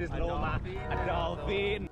ดิสโ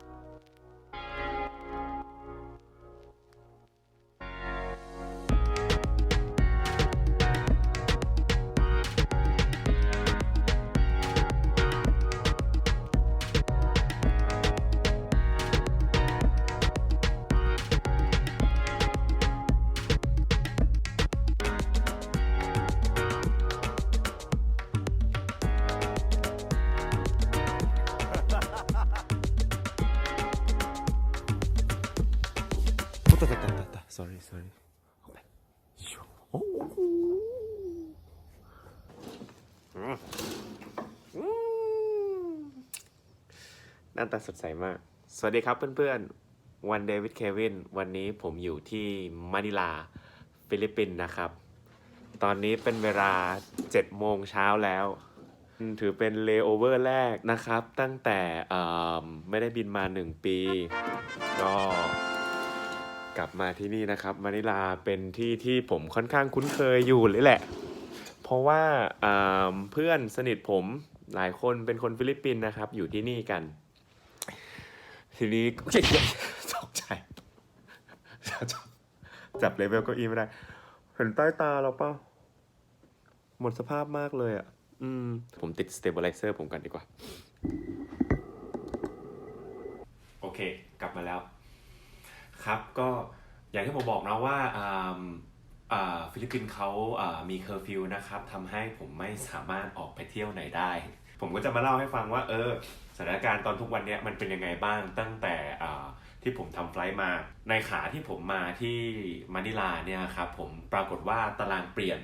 าตาสดใสมาก สวัสดีครับเพื่อนๆ วันเดวิดเควิน วันนี้ผมอยู่ที่มะนิลา ฟิลิปปินส์นะครับ ตอนนี้เป็นเวลา7โมงเช้าแล้ว ถือเป็นเลโอเวอร์แรกนะครับ ตั้งแต่ไม่ได้บินมา 1 ปี ก็กลับมาที่นี่นะครับมะนิลาเป็นที่ที่ผมค่อนข้างคุ้นเคยอยู่เลยแหละ เพราะว่าเพื่อนสนิทผมหลายคนเป็นคนฟิลิปปินส์นะครับ อยู่ที่นี่กัน ทีนี้ตกใจจับเลเวลเก็อีไม่ได้ เห็นใต้ตาเราเปล่าหมดสภาพมากเลยอะ อืม ผมติดสเตเบลไลเซอร์ผมกันดีกว่า โอเค กลับมาแล้ว ครับก็อย่างที่ผมบอกนะว่าอ่าอ่าฟิลิปปินส์เขาอ่ามีเคอร์ฟิวนะครับทำให้ผมไม่สามารถออกไปเที่ยวไหนได้ ผมก็จะมาเล่าให้ฟังว่า เออ สถานการณ์ตอนทุกวันเนี้ยมันเป็นยังไงบ้างตั้งแต่ที่ผมทำไฟล์มา ในขาที่ผมมาที่มะนิลาเนี่ยครับผมปรากฏว่าตารางเปลี่ยน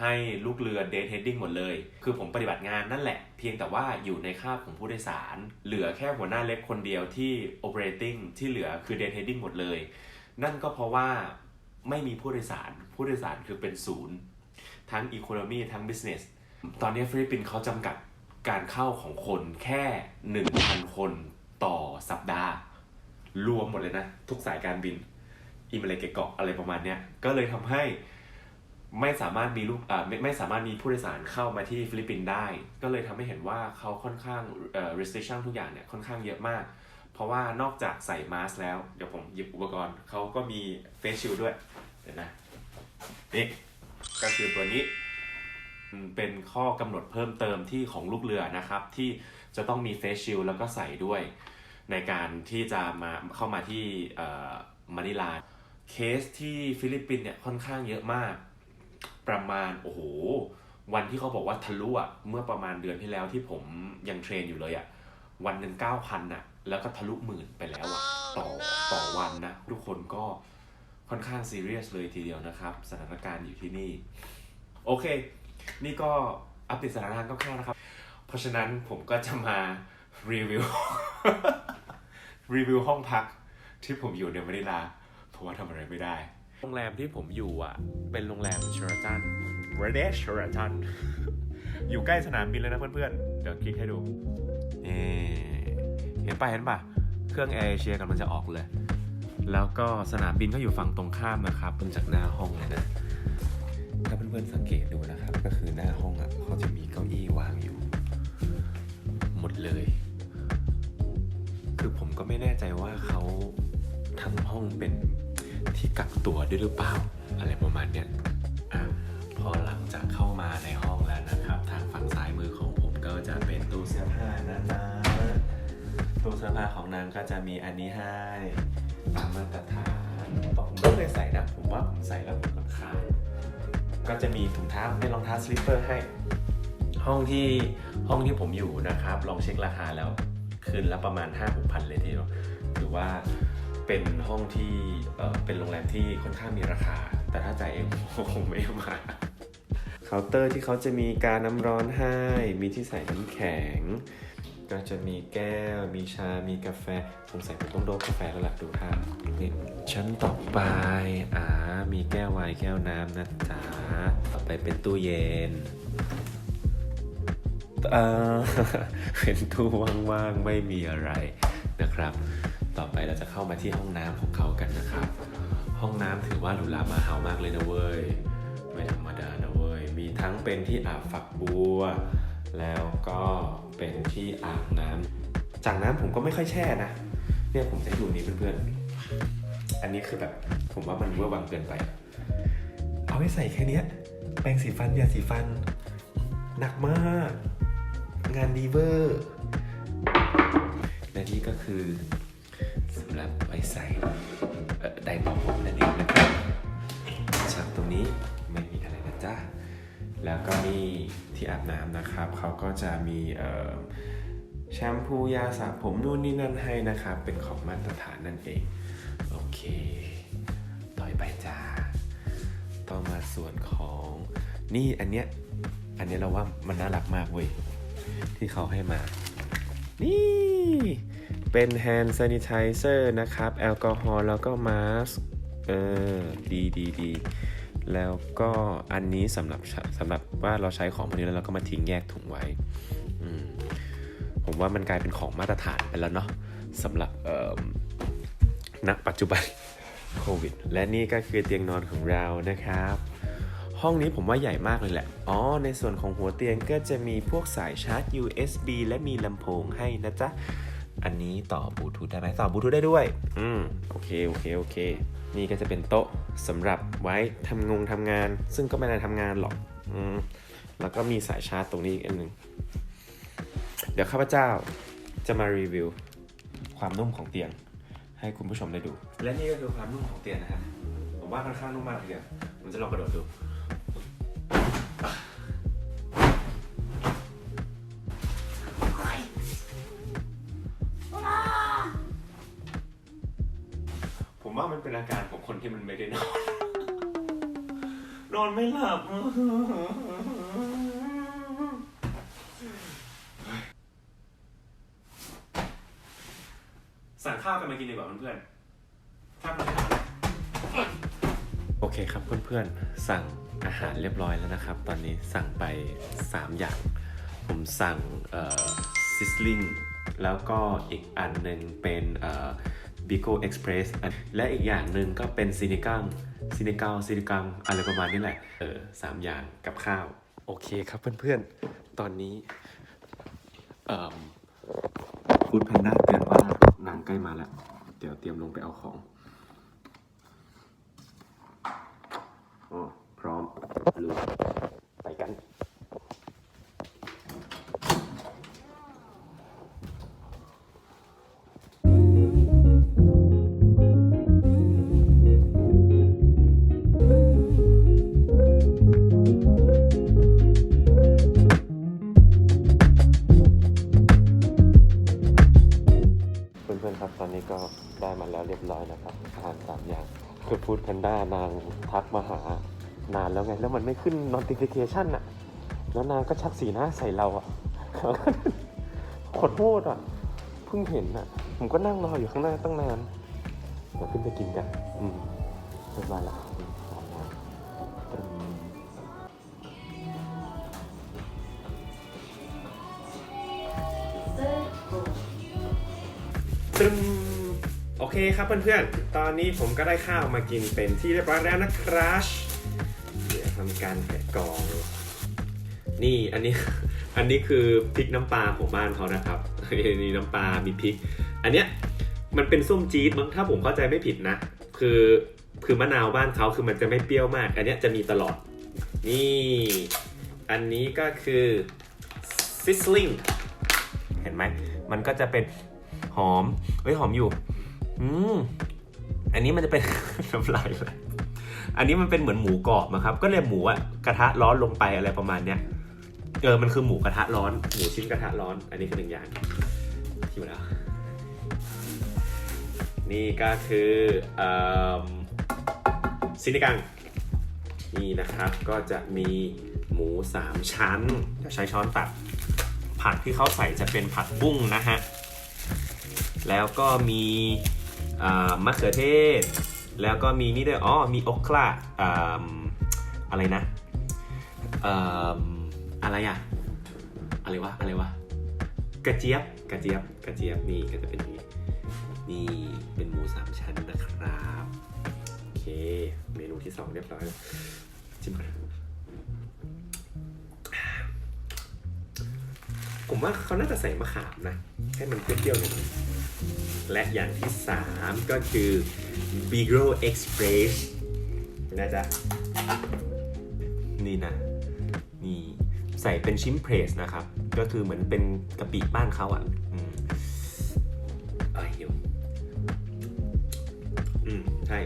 ให้ลูกเรือเดทเฮดดิ้งหมดเลย คือผมปฏิบัติงานนั่นแหละ เพียงแต่ว่าอยู่ในคาบของผู้โดยสาร เหลือแค่หัวหน้าเล็กคนเดียวที่ operating ที่เหลือคือเดทเฮดดิ้งหมดเลย นั่นก็เพราะว่าไม่มีผู้โดยสาร ผู้โดยสารคือเป็นศูนย์ ทั้ง Economy ทั้ง Business ตอนนี้ฟิลิปปินส์เขาจำกัด การเข้าของคนแค่ 1,000 คนต่อสัปดาห์ รวมหมดเลยนะ ทุกสายการบิน อิมเลเกเกาะอะไรประมาณเนี้ยก็เลยทำให้ไม่สามารถมีลูกอ่าไม่ไม่สามารถมีผู้โดยสารเข้ามาที่ฟิลิปปินส์ได้ ก็เลยทำให้เห็นว่าเขาค่อนข้างเอ่อ restriction ทุกอย่างเนี่ยค่อนข้างเยอะมาก เพราะว่านอกจากใส่มาสก์แล้ว เดี๋ยวผมหยิบอุปกรณ์เขาก็มี face shield ด้วย เดี๋ยวนะ นี่ ก็คือตัวนี้ เป็นข้อกำหนดเพิ่มเติมที่ของลูกเรือนะครับ ที่จะต้องมี face shield แล้วก็ใส่ด้วย ในการที่จะมาเข้ามาที่เอ่อมะนิลาเคสที่ฟิลิปปินส์เนี่ยค่อนข้างเยอะมาก ประมาณโอ้โหวันที่เขาบอกว่าทะลุอะเมื่อประมาณเดือนที่แล้วที่ผมยังเทรนอยู่เลยอะวันหนึ่งเก้าพันอะ แล้วก็ทะลุหมื่นไปแล้วอะต่อต่อวันนะ ทุกคนก็ค่อนข้างซีเรียสเลยทีเดียวนะครับ สถานการณ์อยู่ที่นี่ โอเค นี่ก็อัปเดตสถานการณ์คร่าวๆนะครับ เพราะฉะนั้นผมก็จะมารีวิวรีวิวห้องพักที่ผมอยู่ในมะนิลาเพราะว่าทำอะไรไม่ได้ โรงแรมที่ผมอยู่อะ เป็นโรงแรมเชอร์ตันเรเดชเชอร์ตันอยู่ใกล้สนามบินเลยนะเพื่อนๆ เดี๋ยวคลิกให้ดูนี่เห็นป่ะเห็นป่ะ เครื่องแอร์เอเชียกำลังจะออกเลย แล้วก็สนามบินก็อยู่ฝั่งตรงข้ามนะครับเป็นจากหน้าห้องเลยนะ ถ้าเพื่อนๆสังเกตดูนะครับ ก็คือหน้าห้องอะเขาจะมีเก้าอี้วางอยู่ หมดเลย คือผมก็ไม่แน่ใจว่าเขาทำห้องเป็นที่กักตัวด้วยหรือเปล่า อะไรประมาณเนี้ยอะพอหลังจากเข้ามาในห้องแล้วนะครับ ทางฝั่งซ้ายมือของผมก็จะเป็นตู้เสื้อผ้านะนะตู้เสื้อผ้าของนางก็จะมีอันนี้ให้ตามมาตรฐานผมไม่เคยใส่นะ ผมว่าผมใส่แล้วผมรำคาญ ก็จะมีถุงเท้าเป็นรองเท้าสลิปเปอร์ให้ ห้องที่ห้องที่ผมอยู่นะครับ ลองเช็คราคาแล้วคืนละประมาณ 5 6พันเลยทีเดียวถือว่าเป็นห้องที่เป็นโรงแรมที่ค่อนข้างมีราคา แต่ถ้าจ่ายเองคงไม่มาเคาน์เตอร์ที่เขาจะมีการน้ำร้อนให้ มีที่ใส่น้ำแข็ง ก็จะมีแก้ว มีชา มีกาแฟสงสัยผมต้องโดบกาแฟแล้วล่ะดูท่านี่ชั้นต่อไปอ่ามีแก้วไวน์แก้วน้ำนะจ๊ะต่อไปเป็นตู้เย็นเออเป็นตู้ว่างๆไม่มีอะไรนะครับ ต่อไปเราจะเข้ามาที่ห้องน้ำของเขากันนะครับ ห้องน้ำถือว่าหรูหรามาเฮามากเลยนะเว้ยไม่ธรรมดานะเว้ยมีทั้งเป็นที่อาบฝักบัว แล้วก็เป็นที่อาบน้จากนั้นผมก็ไม่ค่อยแช่นะ เนี่ยผมจะให้ดูนี่เพื่อนๆ อันนี้คือแบบผมว่ามันเวอร์วังเกินไป เอาไว้ใส่แค่เนี้ยแปรงสีฟันยาสีฟัน หนักมาก งานดีเวอร์ และนี่ก็คือสำหรับไว้ใส่ไดร์เป่าผมนั่นเองนะครับชักตรงนี้ไม่มีอะไรนะจ๊ะ แล้วก็นี่ที่อาบน้ำนะครับ เขาก็จะมีแชมพูยาสระผมนู่นนี่นั่นให้นะครับ เป็นของมาตรฐานนั่นเอง โอเค ต่อยไปจ้าต้อมาส่วนของนี่อันเนี้ย อันเนี้ยเราว่ามันน่ารักมากเว้ย ที่เขาให้มา นี่ เป็น hand sanitizer นะครับ แอลกอฮอล์แล้วก็มาสก์เออ ดีดีดี แล้วก็อันนี้สำหรับสำหรับว่าเราใช้ของพวกนี้แล้วเราก็มาทิ้งแยกถุงไว้ผมว่ามันกลายเป็นของมาตรฐานไปแล้วเนาะสำหรับเอ่อณปัจจุบันโควิด และนี่ก็คือเตียงนอนของเรานะครับ ห้องนี้ผมว่าใหญ่มากเลยแหละ อ๋อ ในส่วนของหัวเตียงก็จะมีพวกสายชาร์จ USB และมีลำโพงให้นะจ๊ะ อันนี้ต่อบลูทูธได้ไหมต่อบลูทูธได้ด้วย อืมโอเคโอเคโอเค นี่ก็จะเป็นโต๊ะสำหรับไว้ทำงงทำงาน ซึ่งก็ไม่ได้ทำงานหรอก อืมแล้วก็มีสายชาร์จตรงนี้อีกอันหนึ่งเดี๋ยวข้าพเจ้าจะมารีวิวความนุ่มของเตียง ให้คุณผู้ชมได้ดู และนี่ก็คือความนุ่มของเตียงนะฮะผมว่าค่อนข้างนุ่มมากเลยทีเดียวผมจะลองกระโดดดู ที่มันไม่ได้นอน นอนไม่หลับ สั่งข้าวกันมากินดีกว่าเพื่อนๆข้าวมันไม่ทำอะไรโอเคครับเพื่อนๆ สั่งอาหารเรียบร้อยแล้วนะครับ ตอนนี้สั่งไป 3 อย่าง ผมสั่งซิสลิงแล้วก็อีกอันหนึ่งเป็น บิโก้เอ็กซ์เพรสและอีกอย่างหนึ่งก็เป็นซินิกังซินิกัลซินิกังอะไรประมาณนี้แหละ เออสามอย่างกับข้าว โอเคครับเพื่อนๆ ตอนนี้เอ่อฟูดแพนด้าเตือนว่าหนังใกล้มาแล้ว เดี๋ยวเตรียมลงไปเอาของอ๋อพร้อมลุย ทักมาหานานแล้วไง แล้วมันไม่ขึ้น notification อะแล้วนางก็ชักสีหน้าใส่เราอะขอโทษอะเพิ่งเห็นอะผมก็นั่งรออยู่ข้างหน้าตั้งนานเดี๋ยวขึ้นไปกินกัน อืมเรียบร้อยแล้วอืมามอย่างตรึมตึมโอ เคครับเพื่อนๆ ตอนนี้ผมก็ได้ข้าวมากินเป็นที่เรียบร้อยแล้วนะครับเดี๋ยวทำการแกะกรอง นี่อันนี้อันนี้คือพริกน้ำปลาของบ้านเขานะครับนี่น้ำปลา มีพริก อันเนี้ยมันเป็นส้มจี๊ดมั้งถ้าผมเข้าใจไม่ผิดนะ คือคือมะนาวบ้านเขาคือมันจะไม่เปรี้ยวมาก อันเนี้ยจะมีตลอด นี่ อันนี้ก็คือ sizzling เห็นไหม มันก็จะเป็นหอม เฮ้ย หอมอยู่ อืมอันนี้มันจะเป็นน้ำลายเลยอันนี้มันเป็นเหมือนหมูกรอบนะครับ ก็เลยหมูอะกระทะร้อนลงไปอะไรประมาณเนี้ยเออ มันคือหมูกระทะร้อน หมูชิ้นกระทะร้อน อันนี้คือหนึ่งอย่างที่มาแล้ว นี่ก็คืออซินิกัง นี่นะครับ ก็จะมีหมูสามชั้น เดี๋ยวใช้ช้อนตัด ผักที่เขาใส่จะเป็นผักบุ้งนะฮะ แล้วก็มี มะเขือเทศ แล้วก็มีนี่ด้วยอ๋อมีโอคลาอะไรนะอะไรอะอะไรวะอะไรวะกระเจี๊ยบกระเจี๊ยบกระเจี๊ยบนี่ก็จะเป็นนี้นี่เป็นหมูสามชั้นนะครับโอเคเมนูที่สองเรียบร้อยแล้วชิมก่อนผมว่าเขาน่าจะใส่มะขามนะ ให้มันเปรี้ยวๆหน่อย และอย่างที่ 3 ก็คือ Beagle Express นะจ๊ะ นี่นะ นี่ใส่เป็นชิมเพรสนะครับ ก็คือเหมือนเป็นกะปิบ้านเขาอะอืมอะหิวอืม ใช่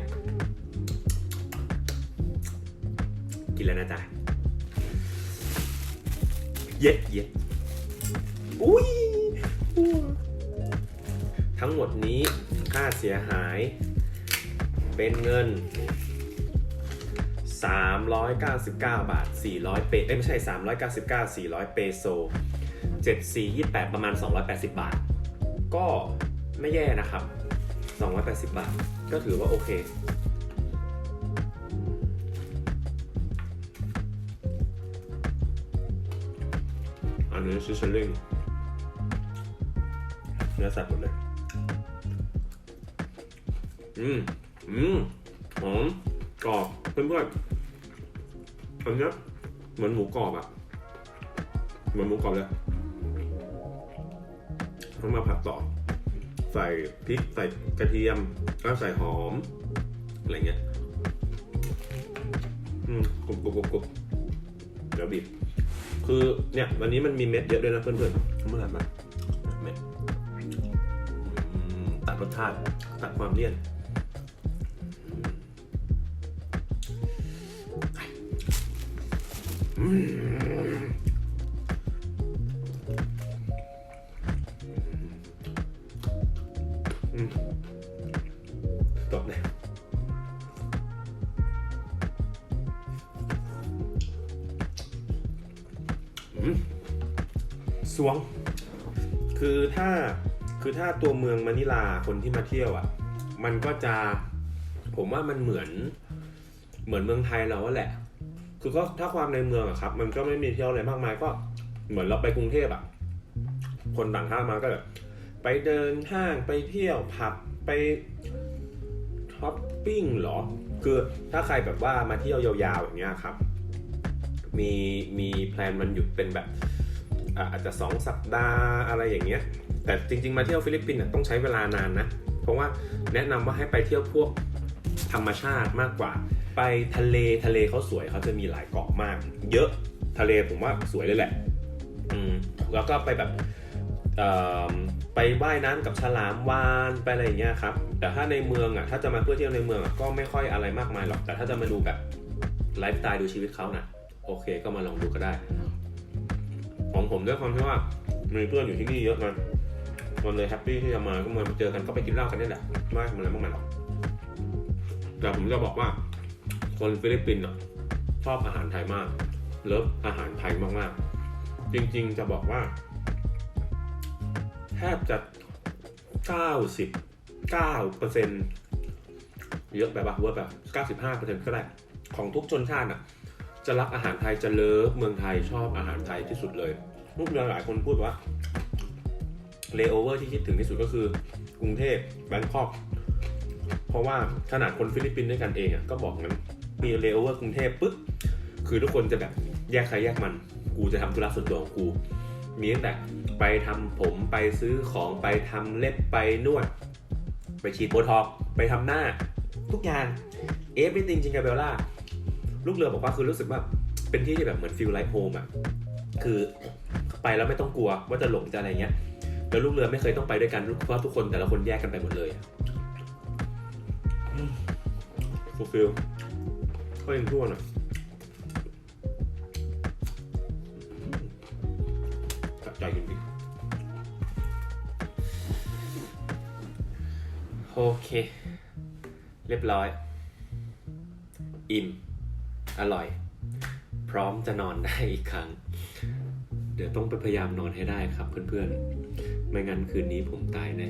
กินแล้วนะจ๊ะ เย็ดเย็ดอุ้ยอ้ว ทั้งหมดนี้ค่าเสียหาย เป็นเงิน 399 บาท 400 เปเอ้ยไม่ใช่ 399 400 เปโซ7428 ประมาณ 280 บาท ก็ไม่แย่นะครับ 280 บาท ก็ถือว่าโอเคอันนี้ซิชลิงเนื้อสัตว์หมดเลย อืมอืมหอมกรอบเพื่อนๆอันเนี้ยเหมือนหมูกรอบอะเหมือนหมูกรอบเลยต้องมาผัดต่อ ใส่พริกใส่กระเทียมแล้วใส่หอม อะไรเงี้ย อืมกรุบกรุบกรุบกรุบเดี๋ยวบีบคือเนี่ย วันนี้มันมีเม็ดเยอะด้วยนะเพื่อนๆเมื่อไหร่มาเม็ดตัดรสชาติตัดความเลี่ยน อืมอืมจบเลยสวง คือถ้าคือถ้าตัวเมืองมะนิลาคนที่มาเที่ยวอะ มันก็จะผมว่ามันเหมือน เหมือนเมืองไทยเราแหละ คือก็ถ้าความในเมืองอะครับ มันก็ไม่มีเที่ยวอะไรมากมายก็เหมือนเราไปกรุงเทพอะคนต่างชาติมาก็แบบไปเดินห้างไปเที่ยวผับไปช้อปปิ้งเหรอ คือถ้าใครแบบว่ามาเที่ยวยาวๆอย่างเงี้ยครับ มีมีแพลนมันหยุดเป็นแบบอาจจะ 2 สัปดาห์อะไรอย่างเงี้ย แต่จริง ๆ มาเที่ยวฟิลิปปินส์ต้องใช้เวลานานนะ เพราะว่าแนะนำว่าให้ไปเที่ยวพวกธรรมชาติมากกว่า ไปทะเลทะเลเขาสวยเขาจะมีหลายเกาะมาก เยอะทะเลผมว่าสวยเลยแหละ อืมแล้วก็ไปแบบไปว่ายน้ำกับฉลามวานไปอะไรอย่างเงี้ยครับ แต่ถ้าในเมืองอะถ้าจะมาเพื่อเที่ยวในเมืองอะก็ไม่ค่อยอะไรมากมายหรอกแต่ถ้าจะมาดูแบบไลฟ์สไตล์ดูชีวิตเขาน่ะ โอเคก็มาลองดูก็ได้ ของผมด้วยความที่ว่ามีเพื่อนอยู่ที่นี่เยอะมันมันเลยแฮปปี้ที่จะมาก็มาเจอกันก็ไปกินเหล้ากันนี่แหละไม่ทำอะไรมากมายหรอกแต่ผมจะบอกว่า คนฟิลิปปินส์ชอบอาหารไทยมาก เลิฟอาหารไทยมากๆ จริงๆจะบอกว่า แทบจะ 99เปอร์เซ็นเยอะแบบว่าเวอร์แบบ95เปอร์เซ็นก็ได้ ของทุกชนชาติอะ จะรักอาหารไทยจะเลิฟเมืองไทยชอบอาหารไทยที่สุดเลยลูกเรือหลายคนพูดว่าเลโอเวอร์ที่คิดถึงที่สุดก็คือกรุงเทพแบงคอก เพราะว่าขนาดคนฟิลิปปินส์ด้วยกันเองอะก็บอกงั้น มีเลโอเวอร์กรุงเทพปุ๊บคือทุกคนจะแบบแยกใครแยกมัน กูจะทำธุระส่วนตัวของกู มีตั้งแต่ไปทำผมไปซื้อของไปทำเล็บไปนวด ไปฉีดโบท็อกซ์ไปทำหน้า ทุกอย่างเอฟ r y t ิ i n g จิงกาเบลล่าลูกเรือบอกว่าคือรู้สึกว่าเป็นที่ที่แบบเหมือนฟิลไลท์โฮมอะคือไปแล้วไม่ต้องกลัวว่าจะหลงจะอะไรเงี้ยแล้วลูกเรือไม่เคยต้องไปด้วยกันเพราะทุกคนแต่ละคนแยกกันไปหมดเลยฟูลฟิล ก็ยังทั่วหน่อยจับใจจริงๆโอเค เรียบร้อย อิ่ม อร่อย พร้อมจะนอนได้อีกครั้ง เดี๋ยวต้องไปพยายามนอนให้ได้ครับเพื่อนๆ ไม่งั้นคืนนี้ผมตายแน่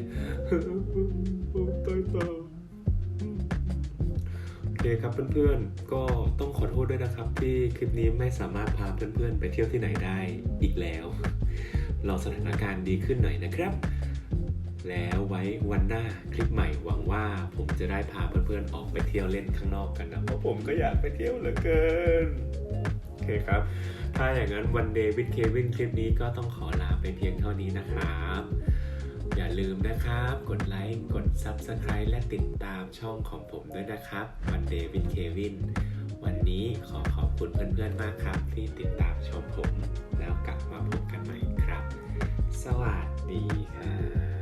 ผมตายต่อโอเคครับเพื่อนๆ ก็ต้องขอโทษด้วยนะครับ ที่คลิปนี้ไม่สามารถพาเพื่อนๆ ไปเที่ยวที่ไหนได้อีกแล้ว รอสถานการณ์ดีขึ้นหน่อยนะครับ แล้วไว้วันหน้าคลิปใหม่หวังว่าผมจะได้พาเพื่อนๆ ออกไปเที่ยวเล่นข้างนอกกันนะ เพราะผมก็อยากไปเที่ยวเหลือเกิน โอเคครับ ถ้าอย่างนั้นวันเดย์วิดเควินคลิปนี้ก็ต้องขอลาไปเพียงเท่านี้นะครับ อย่าลืมนะครับ กดไลค์ กด Subscribe และติดตามช่องของผมด้วยนะครับวันเดวิดเควินวันนี้ขอขอบคุณเพื่อนๆมากครับ ที่ติดตามชมผม แล้วกลับมาพบกันใหม่ครับ สวัสดีครับ